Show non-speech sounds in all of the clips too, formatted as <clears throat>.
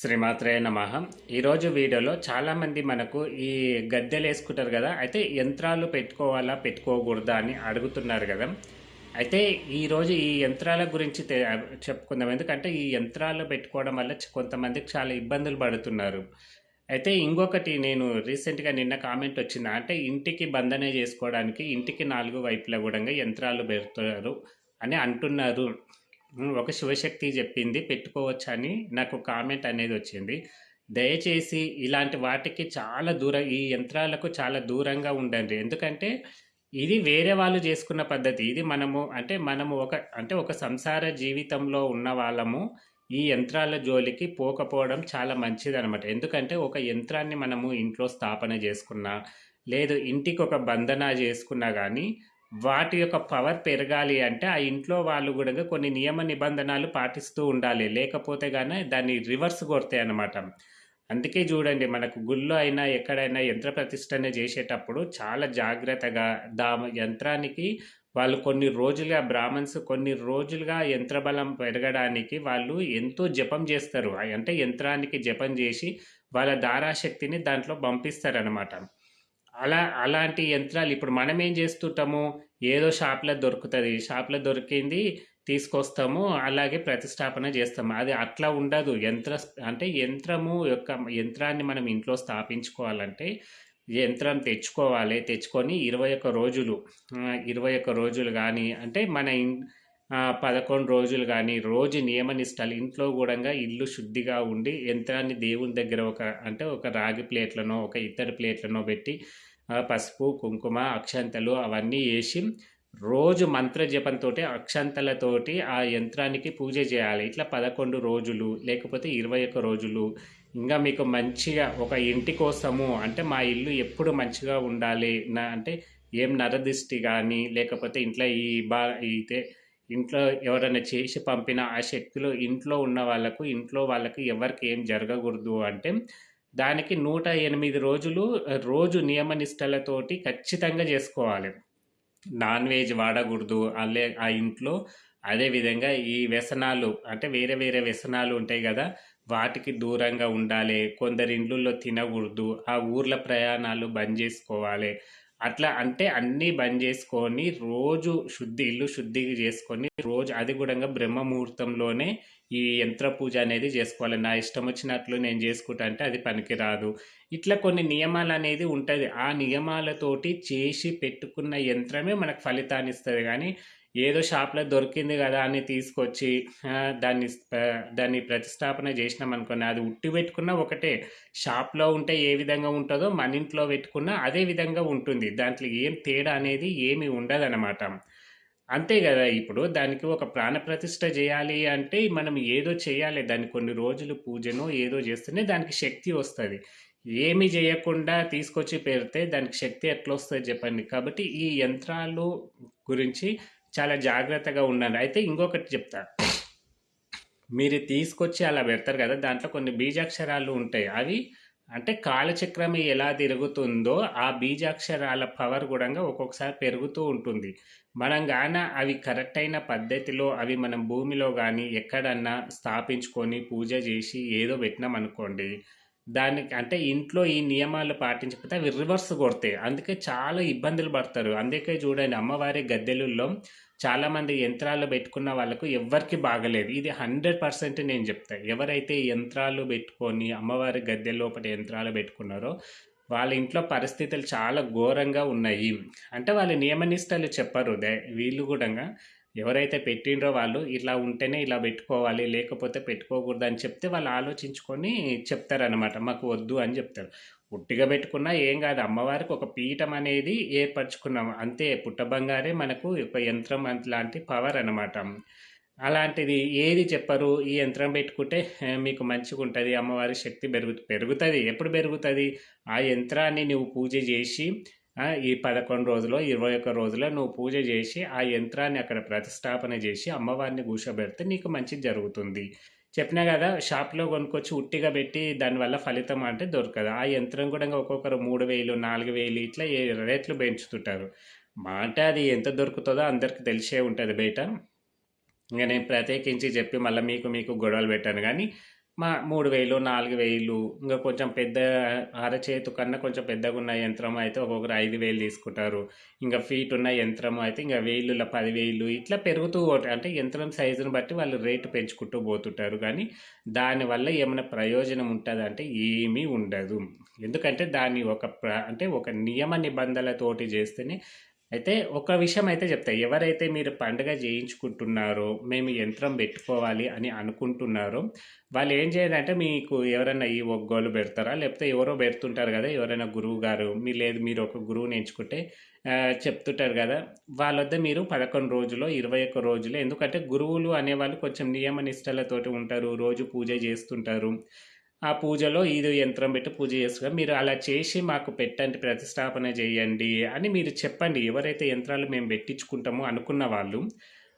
శ్రీమాత్రే నమ. ఈరోజు వీడియోలో చాలామంది మనకు ఈ గద్దెలు వేసుకుంటారు కదా అయితే యంత్రాలు పెట్టుకోవాలా పెట్టుకోకూడదా అని అడుగుతున్నారు కదా. అయితే ఈరోజు ఈ యంత్రాల గురించి తె- చెప్పుకుందాం. ఎందుకంటే ఈ యంత్రాలు పెట్టుకోవడం వల్ల కొంతమందికి చాలా ఇబ్బందులు పడుతున్నారు. అయితే ఇంకొకటి నేను రీసెంట్గా నిన్న కామెంట్ వచ్చింది. అంటే ఇంటికి బంధన చేసుకోవడానికి ఇంటికి నాలుగు వైపులా కూడా యంత్రాలు పెడతారు అని అంటున్నారు. ఒక శివశక్తి చెప్పింది పెట్టుకోవచ్చని నాకు కామెంట్ అనేది వచ్చింది. దయచేసి ఇలాంటి వాటికి చాలా దూరం ఈ యంత్రాలకు చాలా దూరంగా ఉండండి. ఎందుకంటే ఇది వేరే వాళ్ళు చేసుకున్న పద్ధతి. ఇది మనము అంటే మనము ఒక అంటే ఒక సంసార జీవితంలో ఉన్న వాళ్ళము ఈ యంత్రాల జోలికి పోకపోవడం చాలా మంచిది అనమాట ఎందుకంటే ఒక యంత్రాన్ని మనము ఇంట్లో స్థాపన చేసుకున్నా లేదు ఇంటికి ఒక బంధన చేసుకున్నా కానీ వాటి యొక్క పవర్ పెరగాలి అంటే ఆ ఇంట్లో వాళ్ళు కూడా కొన్ని నియమ నిబంధనలు పాటిస్తూ ఉండాలి. లేకపోతే కానీ దాన్ని రివర్స్ కొడతాయి అన్నమాట. అందుకే చూడండి మనకు గుళ్ళో అయినా ఎక్కడైనా యంత్ర ప్రతిష్టన చేసేటప్పుడు చాలా జాగ్రత్తగా దా యంత్రానికి వాళ్ళు కొన్ని రోజులుగా బ్రాహ్మణ్స్ కొన్ని రోజులుగా యంత్రబలం పెరగడానికి వాళ్ళు ఎంతో జపం చేస్తారు. అంటే యంత్రానికి జపం చేసి వాళ్ళ దారాశక్తిని దాంట్లో పంపిస్తారనమాట అలా అలాంటి యంత్రాలు ఇప్పుడు మనం ఏం చేస్తుంటాము? ఏదో షాప్లో దొరుకుతుంది. షాప్లో దొరికింది తీసుకొస్తాము అలాగే ప్రతిష్టాపన చేస్తాము. అది అట్లా ఉండదు. యంత్ర అంటే యంత్రము యొక్క యంత్రాన్ని మనం ఇంట్లో స్థాపించుకోవాలంటే యంత్రం తెచ్చుకోవాలి. తెచ్చుకొని ఇరవై ఒక్క రోజులు ఇరవై ఒక్క రోజులు కానీ అంటే మన ఇన్ పదకొండు రోజులు కానీ రోజు నియమనిష్టాలు ఇంట్లో కూడా ఇల్లు శుద్ధిగా ఉండి యంత్రాన్ని దేవుని దగ్గర ఒక అంటే ఒక రాగి ప్లేట్లనో ఒక ఇత్తడి ప్లేట్లనో పెట్టి పసుపు కుంకుమ అక్షంతలు అవన్నీ వేసి రోజు మంత్రజపంతో అక్షంతలతోటి ఆ యంత్రానికి పూజ చేయాలి. ఇట్లా పదకొండు రోజులు లేకపోతే ఇరవై ఒక్క రోజులు. ఇంకా మీకు మంచిగా ఒక ఇంటి కోసము అంటే మా ఇల్లు ఎప్పుడు మంచిగా ఉండాలి నా అంటే ఏం నరదిష్టి కానీ లేకపోతే ఇంట్లో ఈ బా అయితే ఇంట్లో ఎవరైనా చేసి పంపిన ఆ శక్తులు ఇంట్లో ఉన్న వాళ్ళకు ఇంట్లో వాళ్ళకి ఎవరికి ఏం జరగకూడదు అంటే దానికి నూట ఎనిమిది రోజులు రోజు నియమ నిష్టలతోటి ఖచ్చితంగా చేసుకోవాలి. నాన్ వెజ్ వాడకూడదు. అల్లే ఆ ఇంట్లో అదేవిధంగా ఈ వ్యసనాలు అంటే వేరే వేరే వ్యసనాలు ఉంటాయి కదా వాటికి దూరంగా ఉండాలి. కొందరి ఇండ్లలో తినకూడదు. ఆ ఊర్ల ప్రయాణాలు బంద్ చేసుకోవాలి. అట్లా అంటే అన్నీ బంద్ చేసుకొని రోజు శుద్ధి ఇల్లు శుద్ధి చేసుకొని రోజు అది కూడా బ్రహ్మ ముహూర్తంలోనే ఈ యంత్ర పూజ అనేది చేసుకోవాలి. నా ఇష్టం వచ్చినట్లు నేను చేసుకుంటా అంటే అది పనికిరాదు. ఇట్లా కొన్ని నియమాలు అనేది ఉంటుంది. ఆ నియమాలతోటి చేసి పెట్టుకున్న యంత్రమే మనకు ఫలితాన్ని ఇస్తుంది. కానీ ఏదో షాప్లో దొరికింది కదా అని తీసుకొచ్చి దాన్ని దాన్ని ప్రతిష్టాపన చేసినాం అనుకోండి అది ఉట్టి పెట్టుకున్నా ఒకటే. షాప్లో ఉంటే ఏ విధంగా ఉంటుందో మన ఇంట్లో పెట్టుకున్నా అదే విధంగా ఉంటుంది. దాంట్లో ఏం తేడా అనేది ఏమి ఉండదన్నమాట. అంతే కదా ఇప్పుడు దానికి ఒక ప్రాణప్రతిష్ట చేయాలి అంటే మనం ఏదో చేయాలి. దాన్ని కొన్ని రోజులు పూజను ఏదో చేస్తేనే దానికి శక్తి వస్తుంది. ఏమి చేయకుండా తీసుకొచ్చి పెడితే దానికి శక్తి ఎట్లా వస్తుంది చెప్పండి? కాబట్టి ఈ యంత్రాలు గురించి చాలా జాగ్రత్తగా ఉండాలి అయితే ఇంకొకటి చెప్తా. మీరు తీసుకొచ్చి అలా పెడతారు కదా దాంట్లో కొన్ని బీజాక్షరాలు ఉంటాయి. అవి అంటే కాలచక్రం ఎలా తిరుగుతుందో ఆ బీజాక్షరాల పవర్ కూడా ఒక్కొక్కసారి పెరుగుతూ ఉంటుంది. మనం గాన అవి కరెక్ట్ అయిన పద్ధతిలో అవి మనం భూమిలో కానీ ఎక్కడన్నా స్థాపించుకొని పూజ చేసి ఏదో పెట్టినాం అనుకోండి దానికి అంటే ఇంట్లో ఈ నియమాలు పాటించకపోతే అవి రివర్స్ కొడతాయి. అందుకే చాలా ఇబ్బందులు పడతారు. అందుకే చూడండి అమ్మవారి గద్దెలలో చాలామంది యంత్రాలు పెట్టుకున్న వాళ్ళకు ఎవరికి బాగలేదు. ఇది హండ్రెడ్ పర్సెంట్ నేను చెప్తా. ఎవరైతే యంత్రాలు పెట్టుకొని అమ్మవారి గద్దె లోపల యంత్రాలు పెట్టుకున్నారో వాళ్ళ ఇంట్లో పరిస్థితులు చాలా ఘోరంగా ఉన్నాయి. అంటే వాళ్ళ నియమనిష్టలు చెప్పరు. దే వీళ్ళు కూడా ఎవరైతే పెట్టిండ్రో వాళ్ళు ఇలా ఉంటేనే ఇలా పెట్టుకోవాలి లేకపోతే పెట్టుకోకూడదు అని చెప్తే వాళ్ళు ఆలోచించుకొని చెప్తారనమాట మాకు వద్దు అని చెప్తారు. ఉట్టిగా పెట్టుకున్నా ఏం కాదు. అమ్మవారికి ఒక పీఠం అనేది ఏర్పరచుకున్నాం. అంతే పుట్టబంగారే మనకు ఒక యంత్రం లాంటి పవర్ అనమాట అలాంటిది ఏది చెప్పరు. ఈ యంత్రం పెట్టుకుంటే మీకు మంచిగా ఉంటుంది. అమ్మవారి శక్తి పెరుగు పెరుగుతుంది. ఎప్పుడు పెరుగుతుంది? ఆ యంత్రాన్ని నువ్వు పూజ చేసి ఈ పదకొండు రోజులో ఇరవై ఒక్క రోజులో నువ్వు పూజ చేసి ఆ యంత్రాన్ని అక్కడ ప్రతిష్టాపన చేసి అమ్మవారిని కూర్చోబెడితే నీకు మంచిది జరుగుతుంది. చెప్పినా కదా షాప్లో కొనుక్కొచ్చి ఉట్టిగా పెట్టి దానివల్ల ఫలితం అంటే దొరకదు. ఆ యంత్రం కూడా ఒక్కొక్కరు మూడు వేలు నాలుగు వేలు ఇట్లా ఏ రేట్లు పెంచుతుంటారు. మా అంటే అది ఎంత దొరుకుతుందో అందరికి తెలిసే ఉంటుంది బయట ఇంకా నేను ప్రత్యేకించి చెప్పి మళ్ళీ మీకు మీకు గొడవలు పెట్టాను. కానీ మా మూడు వేలు నాలుగు వేలు ఇంకా కొంచెం పెద్ద అరచేతు కన్నా కొంచెం పెద్దగా ఉన్న యంత్రం అయితే ఒక్కొక్కరు ఐదు వేలు తీసుకుంటారు. ఇంకా ఫీట్ ఉన్న యంత్రం అయితే ఇంకా వేలుల పదివేలు ఇట్లా పెరుగుతూ పోతాయి అంటే యంత్రం సైజును బట్టి వాళ్ళు రేటు పెంచుకుంటూ పోతుంటారు. కానీ దానివల్ల ఏమైనా ప్రయోజనం ఉంటుంది అంటే ఏమీ ఉండదు. ఎందుకంటే దాన్ని ఒక ప్ర అంటే ఒక నియమ నిబంధనలతోటి చేస్తేనే అయితే ఒక విషయం అయితే చెప్తా. ఎవరైతే మీరు పండుగ చేయించుకుంటున్నారో మేము యంత్రం పెట్టుకోవాలి అని అనుకుంటున్నారో వాళ్ళు ఏం చేయాలంటే మీకు ఎవరైనా ఈ ఒగ్గోలు పెడతారా? లేకపోతే ఎవరో పెడుతుంటారు కదా ఎవరైనా గురువు గారు మీ లేదు మీరు ఒక గురువుని ఎంచుకుంటే చెప్తుంటారు కదా వాళ్ళ వద్ద మీరు పదకొండు రోజులు ఇరవై ఒక్క రోజులు ఎందుకంటే గురువులు అనేవాళ్ళు కొంచెం నియమ నిష్టలతోటి ఉంటారు రోజు పూజ చేస్తుంటారు. ఆ పూజలో ఇది యంత్రం పెట్టి పూజ చేస్తున్నారు మీరు అలా చేసి మాకు పెట్టండి ప్రతిష్టాపన చేయండి అని మీరు చెప్పండి. ఎవరైతే యంత్రాలు మేము పెట్టించుకుంటామో అనుకున్న వాళ్ళు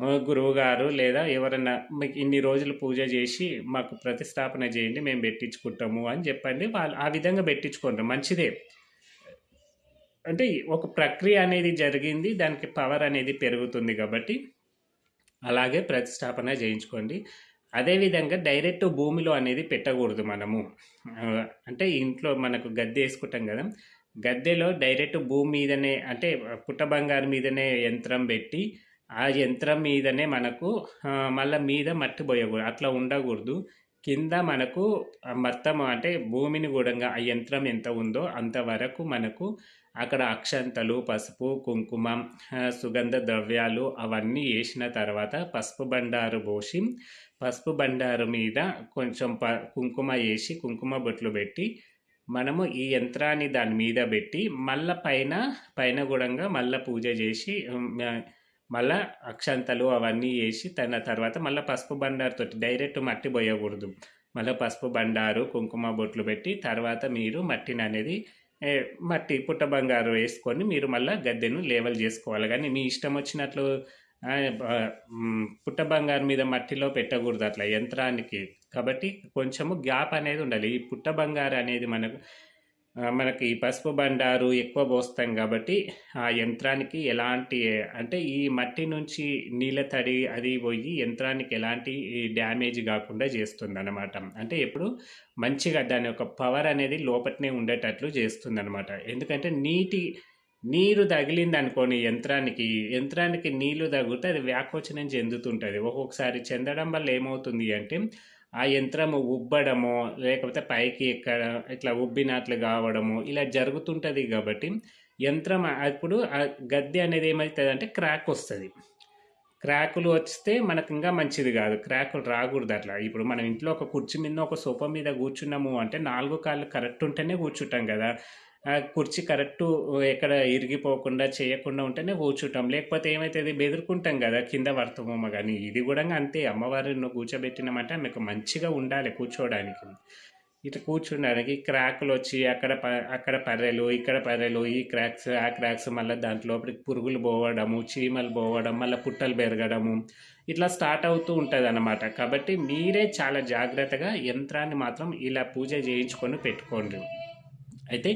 గురువుగారు గురువు గారు లేదా ఎవరైనా మీకు ఇన్ని రోజులు పూజ చేసి మాకు ప్రతిష్టాపన చేయండి మేము పెట్టించుకుంటాము అని చెప్పండి. వాళ్ళు ఆ విధంగా పెట్టించుకోండి. మంచిదే. అంటే ఒక ప్రక్రియ అనేది జరిగింది దానికి పవర్ అనేది పెరుగుతుంది కాబట్టి అలాగే ప్రతిష్టాపన చేయించుకోండి. అదేవిధంగా డైరెక్ట్ భూమిలో అనేది పెట్టకూడదు మనము. అంటే ఇంట్లో మనకు గద్దె వేసుకుంటాం కదా. గద్దెలో డైరెక్ట్ భూమి మీదనే అంటే పుట్ట బంగారు మీదనే యంత్రం పెట్టి ఆ యంత్రం మీదనే మనకు మళ్ళా మీద మట్టి పోయకూడదు. అట్లా ఉండకూడదు. కింద మనకు మొత్తం అంటే భూమిని కూడా ఆ యంత్రం ఎంత ఉందో అంతవరకు మనకు అక్కడ అక్షంతలు పసుపు కుంకుమ సుగంధ ద్రవ్యాలు అవన్నీ వేసిన తర్వాత పసుపు బండారు పోసి పసుపు బండారు మీద కొంచెం ప కుంకుమ వేసి కుంకుమ బొట్లు పెట్టి మనము ఈ యంత్రాన్ని దాని మీద పెట్టి మళ్ళా పైన పైన కూడా మళ్ళా పూజ చేసి మళ్ళా అక్షంతలు అవన్నీ వేసి తన తర్వాత మళ్ళీ పసుపు బండారుతో డైరెక్ట్ మట్టి పోయకూడదు. మళ్ళీ పసుపు బండారు కుంకుమ బొట్లు పెట్టి తర్వాత మీరు మట్టిని అనేది మట్టి పుట్ట బంగారు వేసుకొని మీరు మళ్ళీ గద్దెను లేవల్ చేసుకోవాలి. కానీ మీ ఇష్టం వచ్చినట్లు పుట్ట బంగారు మీద మట్టిలో పెట్టకూడదు అట్లా యంత్రానికి. కాబట్టి కొంచెము గ్యాప్ అనేది ఉండాలి. ఈ పుట్ట బంగారు అనేది మనకు మనకి ఈ పసుపు బండారు ఎక్కువ పోస్తాం కాబట్టి ఆ యంత్రానికి ఎలాంటి అంటే ఈ మట్టి నుంచి నీళ్ళ తడి అది పోయి యంత్రానికి ఎలాంటి డ్యామేజ్ కాకుండా చేస్తుంది అనమాట అంటే ఎప్పుడు మంచిగా దాని యొక్క పవర్ అనేది లోపట్నే ఉండేటట్లు చేస్తుంది అనమాట ఎందుకంటే నీటి నీరు తగిలింది అనుకోని యంత్రానికి యంత్రానికి నీళ్ళు తగిలితే అది వ్యాకోచనం చెందుతుంటుంది. ఒక్కొక్కసారి చెందడం వల్ల ఏమవుతుంది అంటే ఆ యంత్రము ఉబ్బడము లేకపోతే పైకి ఎక్కడ ఇట్లా ఉబ్బినట్లు కావడము ఇలా జరుగుతుంటుంది కాబట్టి యంత్రం అప్పుడు ఆ గద్దె అనేది ఏమవుతుంది అంటే క్రాక్ వస్తుంది. క్రాకులు వస్తే మనకు ఇంకా మంచిది కాదు. క్రాకులు రాకూడదు అట్లా. ఇప్పుడు మనం ఇంట్లో ఒక కుర్చీ మీద ఒక సోఫా మీద కూర్చున్నాము అంటే నాలుగు కాళ్ళు కరెక్ట్ ఉంటేనే కూర్చుంటాం కదా. ఆ కుర్చీ కరెక్ట్ ఎక్కడ ఇరిగిపోకుండా చేయకుండా ఉంటేనే కూర్చుంటాం. లేకపోతే ఏమవుతుంది బెదురుకుంటాం కదా కింద పడతామో కానీ ఇది కూడా అంతే. అమ్మవారిని కూర్చోబెట్టినామంటే ఆమెకు మంచిగా ఉండాలి కూర్చోవడానికి ఇట్లా కూర్చుండడానికి క్రాకులు వచ్చి అక్కడ ప అక్కడ పర్రెలు ఇక్కడ పర్రెలు ఈ క్రాక్స్ ఆ క్రాక్స్ మళ్ళీ దాంట్లో పురుగులు పోవడము చీమలు పోవడం మళ్ళీ పుట్టలు పెరగడము ఇట్లా స్టార్ట్ అవుతూ ఉంటుంది అన్నమాట కాబట్టి మీరే చాలా జాగ్రత్తగా యంత్రాన్ని మాత్రం ఇలా పూజ చేయించుకొని పెట్టుకోండి. అయితే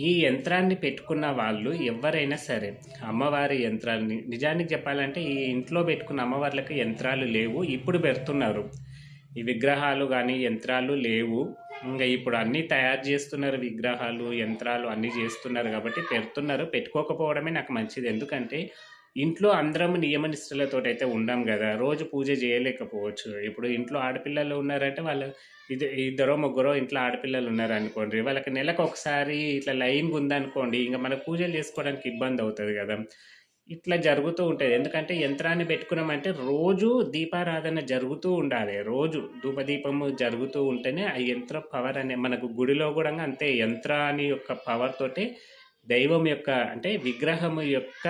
ఈ యంత్రాన్ని పెట్టుకున్న వాళ్ళు ఎవరైనా సరే అమ్మవారి యంత్రాలని నిజానికి చెప్పాలంటే ఈ ఇంట్లో పెట్టుకున్న అమ్మవార్లకు యంత్రాలు లేవు ఇప్పుడు పెడుతున్నారు. ఈ విగ్రహాలు కానీ యంత్రాలు లేవు. ఇంకా ఇప్పుడు అన్నీ తయారు చేస్తున్నారు విగ్రహాలు యంత్రాలు అన్నీ చేస్తున్నారు కాబట్టి పెడుతున్నారు. పెట్టుకోకపోవడమే నాకు మంచిది. ఎందుకంటే ఇంట్లో అందరం నియమ నిష్ఠలతో అయితే ఉండం కదా. రోజు పూజ చేయలేకపోవచ్చు. ఇప్పుడు ఇంట్లో ఆడపిల్లలు ఉన్నారంటే వాళ్ళు ఇది ఇద్దరో ముగ్గురో ఇంట్లో ఆడపిల్లలు ఉన్నారనుకోండి వాళ్ళకి నెలకు ఒకసారి ఇట్లా లైన్గా ఉందనుకోండి ఇంకా మన పూజలు చేసుకోవడానికి ఇబ్బంది అవుతుంది కదా. ఇట్లా జరుగుతూ ఉంటుంది. ఎందుకంటే యంత్రాన్ని పెట్టుకున్నామంటే రోజు దీపారాధన జరుగుతూ ఉండాలి. రోజు ధూపదీపము జరుగుతూ ఉంటేనే ఆ యంత్ర పవర్ అనే మనకు గుడిలో కూడా అంతే యంత్రాన్ని యొక్క పవర్ తోటే దైవం యొక్క అంటే విగ్రహం యొక్క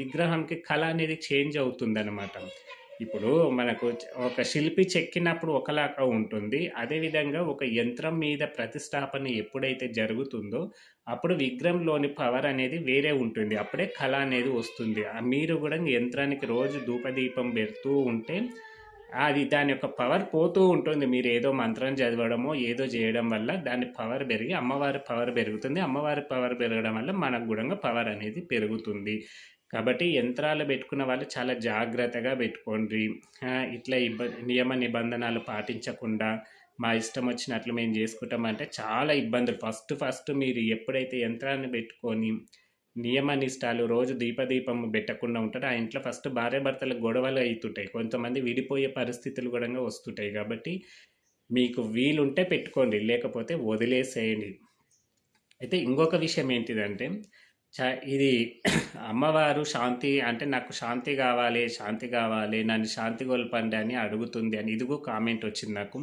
విగ్రహంకి కళ అనేది చేంజ్ అవుతుంది ఇప్పుడు మనకు ఒక శిల్పి చెక్కినప్పుడు ఒకలాగా ఉంటుంది. అదేవిధంగా ఒక యంత్రం మీద ప్రతిష్టాపన ఎప్పుడైతే జరుగుతుందో అప్పుడు విగ్రహంలోని పవర్ అనేది వేరే ఉంటుంది. అప్పుడే కళ అనేది వస్తుంది. ఆ మీరు కూడా యంత్రానికి రోజు ధూపదీపం పెడుతూ ఉంటే అది దాని యొక్క పవర్ పోతూ ఉంటుంది. మీరు ఏదో మంత్రం చదవడమో ఏదో చేయడం వల్ల దాని పవర్ పెరిగి అమ్మవారి పవర్ పెరుగుతుంది. అమ్మవారి పవర్ పెరగడం వల్ల మనకు కూడా పవర్ అనేది పెరుగుతుంది. కాబట్టి యంత్రాలు పెట్టుకున్న వాళ్ళు చాలా జాగ్రత్తగా పెట్టుకోండి. ఇట్లా ఇబ్బ నియమ నిబంధనలు పాటించకుండా మా ఇష్టం వచ్చినట్లు మేము చేసుకుంటామంటే చాలా ఇబ్బందులు. ఫస్ట్ ఫస్ట్ మీరు ఎప్పుడైతే యంత్రాన్ని పెట్టుకొని నియమనిష్టాలు రోజు దీపదీపం పెట్టకుండా ఉంటారు. ఆ ఇంట్లో ఫస్ట్ భార్యాభర్తలకు గొడవలు అవుతుంటాయి. కొంతమంది విడిపోయే పరిస్థితులు కూడా వస్తుంటాయి. కాబట్టి మీకు వీలుంటే పెట్టుకోండి. లేకపోతే వదిలేసేయండి. అయితే ఇంకొక విషయం ఏంటిదంటే చ ఇది <clears throat> అమ్మవారు శాంతి అంటే నాకు శాంతి కావాలి శాంతి కావాలి నన్ను శాంతి గొల్పండి అని అడుగుతుంది అని. ఇదిగో కామెంట్ వచ్చింది నాకు.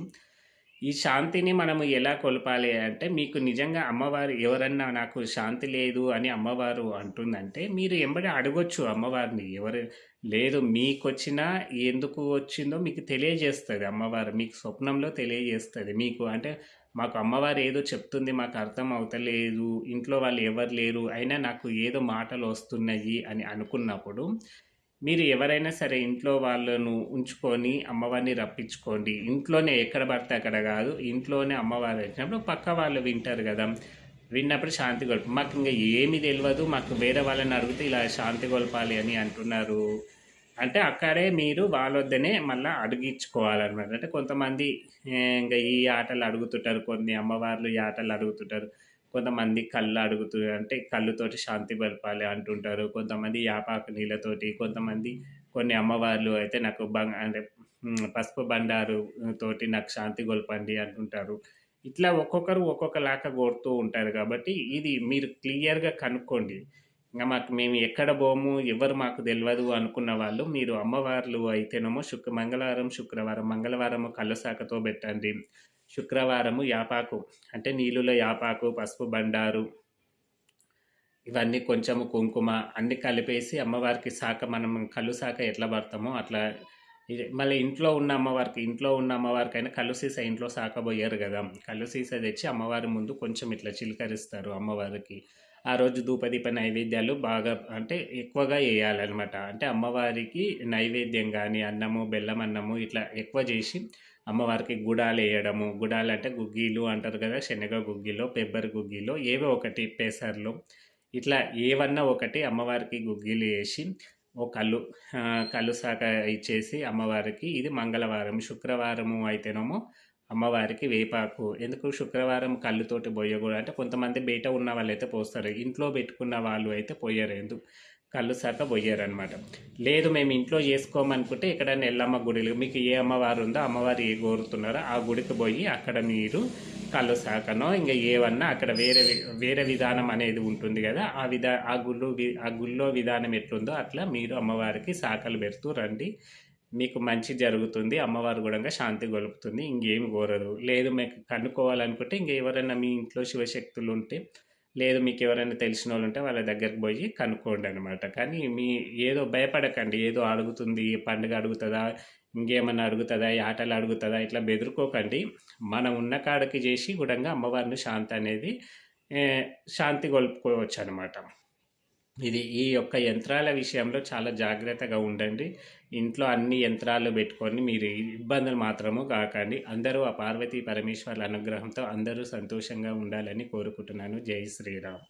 ఈ శాంతిని మనము ఎలా కొలపాలి అంటే మీకు నిజంగా అమ్మవారు ఎవరన్నా నాకు శాంతి లేదు అని అమ్మవారు అంటుందంటే మీరు ఎంబడి అడగొచ్చు అమ్మవారిని. ఎవరు లేదు మీకు వచ్చినా ఎందుకు వచ్చిందో మీకు తెలియజేస్తుంది అమ్మవారు. మీకు స్వప్నంలో తెలియజేస్తుంది. మీకు అంటే మాకు అమ్మవారు ఏదో చెప్తుంది మాకు అర్థం అవుతలేదు ఇంట్లో వాళ్ళు ఎవరు లేరు అయినా నాకు ఏదో మాటలు వస్తున్నాయి అని అనుకున్నప్పుడు మీరు ఎవరైనా సరే ఇంట్లో వాళ్ళను ఉంచుకొని అమ్మవారిని రప్పించుకోండి. ఇంట్లోనే ఎక్కడ పడితే అక్కడ కాదు ఇంట్లోనే అమ్మవారు వచ్చినప్పుడు పక్క వాళ్ళు వింటారు కదా. విన్నప్పుడు శాంతి గొల్ప మాకు ఇంకా ఏమి తెలియదు మాకు వేరే వాళ్ళని అడిగితే ఇలా శాంతి గొల్పాలి అని అంటున్నారు. అంటే అక్కడే మీరు వాళ్ళ వద్దనే మళ్ళీ అడిగించుకోవాలన్నమాట. అంటే కొంతమంది ఇంకా ఈ ఆటలు అడుగుతుంటారు కొన్ని అమ్మవార్లు ఈ ఆటలు అడుగుతుంటారు. కొంతమంది కళ్ళు అడుగుతూ అంటే కళ్ళుతోటి శాంతి పలపాలి అంటుంటారు. కొంతమంది యాపాకు నీళ్ళతోటి కొంతమంది కొన్ని అమ్మవార్లు అయితే నాకు బంగ అంటే పసుపు బండారు తోటి నాకు శాంతి గొల్పండి అంటుంటారు. ఇట్లా ఒక్కొక్కరు ఒక్కొక్కలాగా కోరుతూ ఉంటారు కాబట్టి ఇది మీరు క్లియర్గా కనుక్కోండి. ఇంకా మాకు మేము ఎక్కడ పోము ఎవరు మాకు తెలియదు అనుకున్న వాళ్ళు మీరు అమ్మవార్లు అయితేనేమో శుక్ర మంగళవారం శుక్రవారం మంగళవారం కళ్ళశాఖతో పెట్టండి. శుక్రవారము యాపాకు అంటే నీళ్ళలో యాపాకు పసుపు బండారు ఇవన్నీ కొంచెము కుంకుమ అన్నీ కలిపేసి అమ్మవారికి శాఖ మనం కళ్ళు శాఖ ఎట్లా పడతామో అట్లా ఇది మళ్ళీ ఇంట్లో ఉన్న అమ్మవారికి ఇంట్లో ఉన్న అమ్మవారికి అయినా కళ్ళు సీస ఇంట్లో సాకబోయారు కదా. కళ్ళు సీస తెచ్చి అమ్మవారి ముందు కొంచెం ఇట్లా చిలకరిస్తారు అమ్మవారికి. ఆ రోజు ధూపదీప నైవేద్యాలు బాగా అంటే ఎక్కువగా వేయాలన్నమాట. అంటే అమ్మవారికి నైవేద్యం కానీ అన్నము బెల్లం అన్నము ఇట్లా ఎక్కువ చేసి అమ్మవారికి గుడాలు వేయడము. గుడాలు అంటే గుగ్గీలు అంటారు కదా శనగ గుగ్గిలో పెబ్బరి గుగ్గిలో ఏవో ఒకటి పేసర్లు. ఇట్లా ఏవన్నా ఒకటి అమ్మవారికి గుగ్గిలు వేసి ఓ కళ్ళు కళ్ళు శాఖ ఇచ్చేసి అమ్మవారికి ఇది మంగళవారం శుక్రవారము అయితేనేమో అమ్మవారికి వేపాకు. ఎందుకు శుక్రవారం కళ్ళుతోటి పోయకూడదు? అంటే కొంతమంది బయట ఉన్న వాళ్ళు అయితే పోస్తారు ఇంట్లో పెట్టుకున్న వాళ్ళు అయితే పోయారు ఎందుకు కళ్ళు శాఖ పోయారనమాట లేదు మేము ఇంట్లో చేసుకోమనుకుంటే ఎక్కడైనా ఎల్లమ్మ గుడిలో మీకు ఏ అమ్మవారు ఉందో అమ్మవారు ఏ కోరుతున్నారో ఆ గుడికి పోయి అక్కడ మీరు కళ్ళు శాఖనో ఇంకా ఏమన్నా అక్కడ వేరే వేరే విధానం అనేది ఉంటుంది కదా ఆ విధా ఆ గుళ్ళు ఆ గుళ్ళో విధానం ఎట్లుందో అట్లా మీరు అమ్మవారికి శాఖలు పెడుతూ రండి. మీకు మంచి జరుగుతుంది అమ్మవారు కూడా శాంతి గొలుపుతుంది ఇంకేం కోరదు. లేదు మీకు కనుక్కోవాలనుకుంటే ఇంకా ఎవరైనా మీ ఇంట్లో శివశక్తులు ఉంటే లేదు మీకు ఎవరైనా తెలిసిన వాళ్ళు ఉంటే వాళ్ళ దగ్గరికి పోయి కనుక్కోండి అనమాట కానీ మీ ఏదో భయపడకండి ఏదో అడుగుతుంది పండుగ అడుగుతుందా ఇంకేమన్నా అడుగుతుందా ఈ ఆటలు అడుగుతుందా ఇట్లా బెదురుకోకండి. మనం ఉన్న కాడకి చేసి కూడా అమ్మవారిని శాంతి అనేది శాంతి గొలుపుకోవచ్చు అనమాట ఇది ఈ యొక్క యంత్రాల విషయంలో చాలా జాగ్రత్తగా ఉండండి. ఇంట్లో అన్ని యంత్రాలు పెట్టుకొని మీరు ఇబ్బందులు మాత్రము కాకండి. అందరూ ఆ పార్వతీ పరమేశ్వర్ల అనుగ్రహంతో అందరూ సంతోషంగా ఉండాలని కోరుకుంటున్నాను. జై శ్రీరామ్.